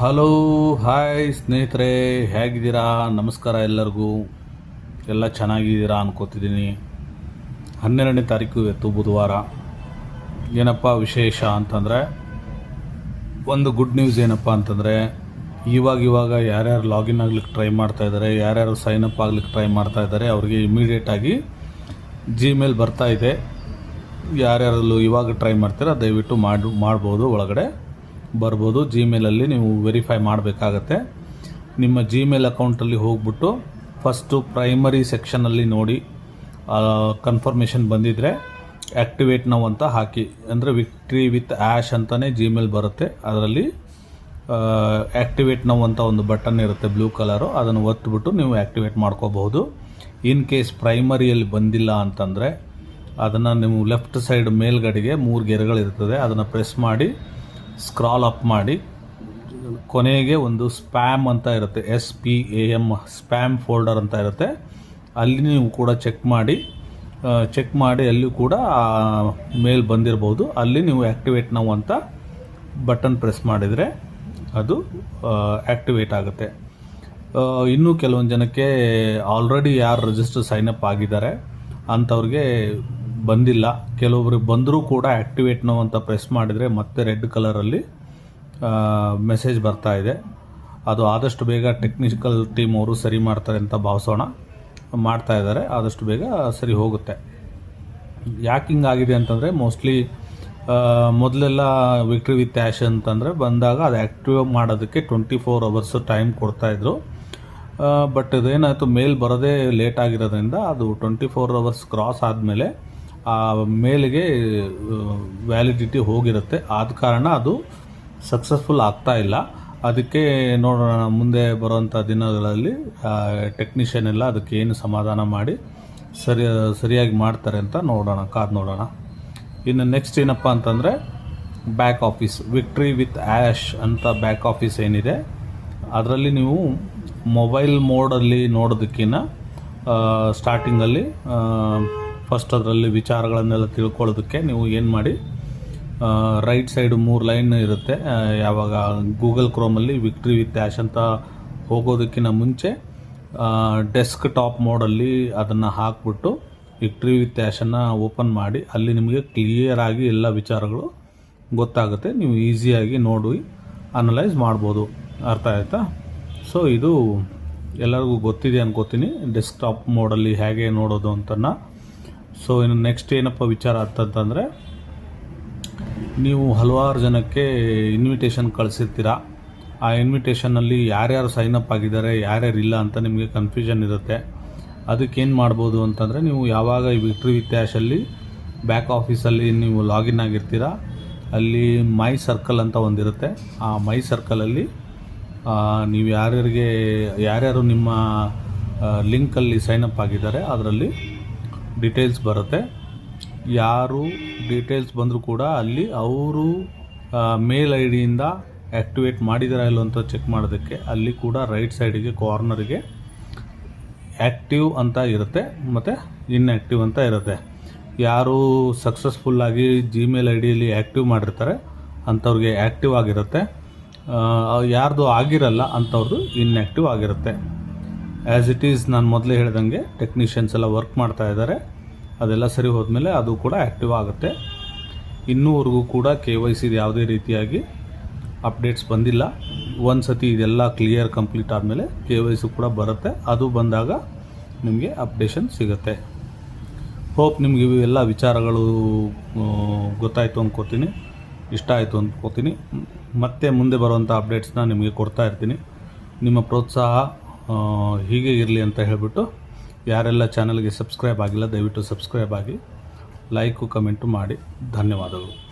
Hello, hi ಸ್ನೇಹಿತರೆ, ಹೇಗಿದ್ದೀರಾ? ನಮಸ್ಕಾರ ಎಲ್ಲರಿಗೂ. ಎಲ್ಲ ಚೆನ್ನಾಗಿದ್ದೀರಾ ಅನ್ಕೋತಿದ್ದೀನಿ. ಹನ್ನೆರಡನೇ ತಾರೀಕು ಇವತ್ತು ಬುಧವಾರ. ಏನಪ್ಪ ವಿಶೇಷ ಅಂತಂದರೆ, ಒಂದು ಗುಡ್ ನ್ಯೂಸ್ ಏನಪ್ಪ ಅಂತಂದರೆ, ಇವಾಗ ಇವಾಗ ಯಾರ್ಯಾರು ಲಾಗಿನ್ ಆಗ್ಲಿಕ್ಕೆ ಟ್ರೈ ಮಾಡ್ತಾ ಇದ್ದಾರೆ ಯಾರ್ಯಾರು ಸೈನ್ ಅಪ್ ಆಗ್ಲಿಕ್ಕೆ ಟ್ರೈ ಮಾಡ್ತಾ ಇದ್ದಾರೆ ಅವ್ರಿಗೆ ಇಮಿಡಿಯೇಟಾಗಿ ಜಿಮೇಲ್ ಬರ್ತಾ ಇದೆ. ಯಾರ್ಯಾರಲ್ಲೂ ಇವಾಗ ಟ್ರೈ ಮಾಡ್ತೀರಾ, ದಯವಿಟ್ಟು ಮಾಡಿ, ಮಾಡ್ಬೋದು ಒಳಗಡೆ. ಬರ್ಬೋದು. ಜಿಮೇಲಲ್ಲಿ ನೀವು ವೆರಿಫೈ ಮಾಡಬೇಕಾಗತ್ತೆ. ನಿಮ್ಮ ಜಿಮೇಲ್ ಅಕೌಂಟಲ್ಲಿ ಹೋಗ್ಬಿಟ್ಟು ಫಸ್ಟು ಪ್ರೈಮರಿ ಸೆಕ್ಷನಲ್ಲಿ ನೋಡಿ ಕನ್ಫರ್ಮೇಷನ್ ಬಂದಿದ್ದರೆ ಆ್ಯಕ್ಟಿವೇಟ್ ನಾವು ಅಂತ ಹಾಕಿ. ಅಂದರೆ ವಿಕ್ಟ್ರಿ ವಿತ್ ಆ್ಯಶ್ ಅಂತಲೇ ಜಿಮೇಲ್ ಬರುತ್ತೆ. ಅದರಲ್ಲಿ ಆ್ಯಕ್ಟಿವೇಟ್ ನಾವು ಅಂತ ಒಂದು ಬಟನ್ ಇರುತ್ತೆ ಬ್ಲೂ ಕಲರು ಅದನ್ನು ಒತ್ತಿಬಿಟ್ಟು ನೀವು ಆ್ಯಕ್ಟಿವೇಟ್ ಮಾಡ್ಕೋಬಹುದು. ಇನ್ ಕೇಸ್ ಪ್ರೈಮರಿಯಲ್ಲಿ ಬಂದಿಲ್ಲ ಅಂತಂದರೆ, ಅದನ್ನು ನೀವು ಲೆಫ್ಟ್ ಸೈಡ್ ಮೇಲ್ಗಡೆಗೆ ಮೂರು ಗೆರೆಗಳಿರ್ತದೆ. ಅದನ್ನು ಪ್ರೆಸ್ ಮಾಡಿ ಸ್ಕ್ರಾಲ್ ಅಪ್ ಮಾಡಿ. ಕೊನೆಗೆ ಒಂದು ಸ್ಪ್ಯಾಮ್ ಅಂತ ಇರುತ್ತೆ S P A M spam folder ಅಂತ ಇರುತ್ತೆ. ಅಲ್ಲಿ ನೀವು ಕೂಡ ಚೆಕ್ ಮಾಡಿ ಚೆಕ್ ಮಾಡಿ ಅಲ್ಲಿ ಕೂಡ ಮೇಲ್ ಬಂದಿರ್ಬೋದು. ಅಲ್ಲಿ ನೀವು ಆ್ಯಕ್ಟಿವೇಟ್ ನಾವು ಅಂತ ಬಟನ್ ಪ್ರೆಸ್ ಮಾಡಿದರೆ ಅದು ಆ್ಯಕ್ಟಿವೇಟ್ ಆಗುತ್ತೆ. ಇನ್ನೂ ಕೆಲವೊಂದು ಜನಕ್ಕೆ ಆಲ್ರೆಡಿ ಯಾರು ರಿಜಿಸ್ಟರ್ ಸೈನ್ ಅಪ್ ಆಗಿದ್ದಾರೆ, ಅಂಥವ್ರಿಗೆ ಬಂದಿಲ್ಲ. ಕೆಲವೊಬ್ರಿಗೆ ಬಂದರೂ ಕೂಡ ಆ್ಯಕ್ಟಿವೇಟ್ ನೋ ಅಂತ ಪ್ರೆಸ್ ಮಾಡಿದರೆ ಮತ್ತೆ ರೆಡ್ ಕಲರಲ್ಲಿ ಮೆಸೇಜ್ ಬರ್ತಾ ಇದೆ. ಅದು ಆದಷ್ಟು ಬೇಗ ಟೆಕ್ನಿಕಲ್ ಟೀಮ್ ಅವರು ಸರಿ ಮಾಡ್ತಾರೆ ಅಂತ ಭಾವಿಸೋಣ. ಮಾಡ್ತಾ ಇದ್ದಾರೆ. ಆದಷ್ಟು ಬೇಗ ಸರಿ ಹೋಗುತ್ತೆ. ಯಾಕೆ ಹಿಂಗಾಗಿದೆ ಅಂತಂದರೆ ಮೋಸ್ಟ್ಲಿ ಮೊದಲೆಲ್ಲ ವಿಕ್ಟ್ರಿ ವಿತ್ ಆ್ಯಶ್ ಅಂತಂದರೆ ಬಂದಾಗ ಅದು ಆ್ಯಕ್ಟಿವ್ ಮಾಡೋದಕ್ಕೆ ಟ್ವೆಂಟಿ ಫೋರ್ ಅವರ್ಸ್ ಟೈಮ್ ಕೊಡ್ತಾಯಿದ್ರು ಬಟ್ ಇದೇನಾಯಿತು ಮೇಲ್ ಬರೋದೇ ಲೇಟ್ ಆಗಿರೋದ್ರಿಂದ ಅದು ಟ್ವೆಂಟಿ ಫೋರ್ ಅವರ್ಸ್ ಕ್ರಾಸ್ ಆದಮೇಲೆ ಆ ಮೇಲಿಗೆ ವ್ಯಾಲಿಡಿಟಿ ಹೋಗಿರುತ್ತೆ. ಆದ ಕಾರಣ ಅದು ಸಕ್ಸಸ್ಫುಲ್ ಆಗ್ತಾ ಇಲ್ಲ. ಅದಕ್ಕೆ ನೋಡೋಣ, ಮುಂದೆ ಬರುವಂಥ ದಿನಗಳಲ್ಲಿ ಟೆಕ್ನಿಷಿಯನ್ ಎಲ್ಲ ಅದಕ್ಕೆ ಏನು ಸಮಾಧಾನ ಮಾಡಿ, ಸರಿ, ಸರಿಯಾಗಿ ಮಾಡ್ತಾರೆ ಅಂತ ನೋಡೋಣ, ಕಾದು ನೋಡೋಣ. ಇನ್ನು ನೆಕ್ಸ್ಟ್ ಏನಪ್ಪ ಅಂತಂದರೆ back office victory with ash ಅಂತ ಬ್ಯಾಕ್ ಆಫೀಸ್ ಏನಿದೆ. ಅದರಲ್ಲಿ ನೀವು ಮೊಬೈಲ್ ಮೋಡಲ್ಲಿ ನೋಡೋದಕ್ಕಿಂತ ಸ್ಟಾರ್ಟಿಂಗಲ್ಲಿ ಫಸ್ಟ್ ಅದರಲ್ಲಿ ವಿಚಾರಗಳನ್ನೆಲ್ಲ ತಿಳ್ಕೊಳ್ಳೋದಕ್ಕೆ ನೀವು ಏನು ಮಾಡಿ ರೈಟ್ ಸೈಡ್ ಮೂರು ಲೈನ್ ಇರುತ್ತೆ. ಯಾವಾಗ ಗೂಗಲ್ ಕ್ರೋಮಲ್ಲಿ ವಿಕ್ಟ್ರಿ ವಿತ್ ಆ್ಯಶ್ ಅಂತ ಹೋಗೋದಕ್ಕಿಂತ ಮುಂಚೆ ಡೆಸ್ಕ್ ಟಾಪ್ ಮೋಡಲ್ಲಿ ಅದನ್ನು ಹಾಕ್ಬಿಟ್ಟು ವಿಕ್ಟ್ರಿ ವಿತ್ ಆ್ಯಶನ್ನು ಓಪನ್ ಮಾಡಿ, ಅಲ್ಲಿ ನಿಮಗೆ ಕ್ಲಿಯರ್ ಆಗಿ ಎಲ್ಲ ವಿಚಾರಗಳು ಗೊತ್ತಾಗುತ್ತೆ. ನೀವು ಈಸಿಯಾಗಿ ನೋಡಿ ಅನಲೈಸ್ ಮಾಡ್ಬೋದು. ಅರ್ಥ ಆಯಿತಾ? ಸೊ ಇದು ಎಲ್ಲರಿಗೂ ಗೊತ್ತಿದೆ ಅನ್ಕೋತೀನಿ. ಡೆಸ್ಕ್ಟಾಪ್ ಮೋಡಲ್ಲಿ ಹೇಗೆ ನೋಡೋದು ಅಂತನ ಸೊ ಇನ್ನು ನೆಕ್ಸ್ಟ್ ಏನಪ್ಪ ವಿಚಾರ ಅಂತಂತಂದರೆ ನೀವು ಹಲವಾರು ಜನಕ್ಕೆ ಇನ್ವಿಟೇಷನ್ ಕಳಿಸಿರ್ತೀರ? ಆ ಇನ್ವಿಟೇಷನಲ್ಲಿ ಯಾರ್ಯಾರು ಸೈನ್ ಅಪ್ ಆಗಿದ್ದಾರೆ, ಯಾರ್ಯಾರು ಇಲ್ಲ ಅಂತ ನಿಮಗೆ ಕನ್ಫ್ಯೂಷನ್ ಇರುತ್ತೆ. ಅದಕ್ಕೆ ಏನು ಮಾಡ್ಬೋದು ಅಂತಂದರೆ, ನೀವು ಯಾವಾಗ ಈ ವಿಕ್ಟ್ರಿ ವಿತ್ಯಾಶಲ್ಲಿ ಬ್ಯಾಕ್ ಆಫೀಸಲ್ಲಿ ನೀವು ಲಾಗಿನ್ ಆಗಿರ್ತೀರ, ಅಲ್ಲಿ ಮೈ ಸರ್ಕಲ್ ಅಂತ ಒಂದಿರುತ್ತೆ. ಆ ಮೈ ಸರ್ಕಲಲ್ಲಿ ನೀವು ಯಾರ್ಯಾರಿಗೆ, ಯಾರ್ಯಾರು ನಿಮ್ಮ ಲಿಂಕಲ್ಲಿ ಸೈನ್ ಅಪ್ ಆಗಿದ್ದಾರೆ, ಅದರಲ್ಲಿ ಡೀಟೇಲ್ಸ್ ಬರುತ್ತೆ. ಯಾರು ಡೀಟೇಲ್ಸ್ ಬಂದರೂ ಕೂಡ ಅಲ್ಲಿ ಅವರು ಮೇಲ್ ಐ ಡಿಯಿಂದ ಆ್ಯಕ್ಟಿವೇಟ್ ಮಾಡಿದಾರ ಇಲ್ಲೋ ಅಂತ ಚೆಕ್ ಮಾಡೋದಕ್ಕೆ ಅಲ್ಲಿ ಕೂಡ ರೈಟ್ ಸೈಡಿಗೆ ಕಾರ್ನರ್ಗೆ ಆ್ಯಕ್ಟಿವ್ ಅಂತ ಇರುತ್ತೆ ಮತ್ತು ಇನ್ಆ್ಯಕ್ಟಿವ್ ಅಂತ ಇರುತ್ತೆ. ಯಾರು ಸಕ್ಸಸ್ಫುಲ್ಲಾಗಿ ಜಿಮೇಲ್ ಐ ಡಿಯಲ್ಲಿ ಆ್ಯಕ್ಟಿವ್ ಮಾಡಿರ್ತಾರೆ ಅಂಥವ್ರಿಗೆ ಆ್ಯಕ್ಟಿವ್ ಆಗಿರುತ್ತೆ. ಯಾರ್ದು ಆಗಿರಲ್ಲ ಅಂಥವ್ರದ್ದು ಇನ್ಆ್ಯಕ್ಟಿವ್ ಆಗಿರುತ್ತೆ. ಆ್ಯಸ್ ಇಟ್ ಈಸ್ ನಾನು ಮೊದಲೇ ಹೇಳ್ದಂಗೆ ಟೆಕ್ನಿಷಿಯನ್ಸ್ ಎಲ್ಲ ವರ್ಕ್ ಮಾಡ್ತಾ ಇದ್ದಾರೆ ಅದೆಲ್ಲ ಸರಿ ಹೋದ್ಮೇಲೆ ಅದು ಕೂಡ ಆ್ಯಕ್ಟಿವ್ ಆಗುತ್ತೆ. ಇನ್ನೂವರೆಗೂ ಕೂಡ ಕೆ ವೈ ಸಿದು ಯಾವುದೇ ರೀತಿಯಾಗಿ ಅಪ್ಡೇಟ್ಸ್ ಬಂದಿಲ್ಲ. ಒಂದು ಸತಿ ಇದೆಲ್ಲ ಕ್ಲಿಯರ್ ಕಂಪ್ಲೀಟ್ ಆದಮೇಲೆ ಕೆ ವೈ ಸಿ ಕೂಡ ಬರುತ್ತೆ. ಅದು ಬಂದಾಗ ನಿಮಗೆ ಅಪ್ಡೇಷನ್ ಸಿಗುತ್ತೆ. ಹೋಪ್ ನಿಮ್ಗೆ ಇವೆಲ್ಲ ವಿಚಾರಗಳು ಗೊತ್ತಾಯಿತು ಅಂದ್ಕೋತೀನಿ ಇಷ್ಟ ಆಯಿತು ಅಂದ್ಕೋತೀನಿ ಮತ್ತೆ ಮುಂದೆ ಬರುವಂಥ ಅಪ್ಡೇಟ್ಸ್ನ ನಿಮಗೆ ಕೊಡ್ತಾ ಇರ್ತೀನಿ. ನಿಮ್ಮ ಪ್ರೋತ್ಸಾಹ ಹೀಗೆ ಇರಲಿ ಅಂತ ಹೇಳಿಬಿಟ್ಟು ಯಾರೆಲ್ಲ ಚಾನಲ್ಗೆ ಸಬ್ಸ್ಕ್ರೈಬ್ ಆಗಿಲ್ಲ ದಯವಿಟ್ಟು ಸಬ್ಸ್ಕ್ರೈಬ್ ಆಗಿ ಲೈಕು, ಕಮೆಂಟು ಮಾಡಿ. ಧನ್ಯವಾದಗಳು.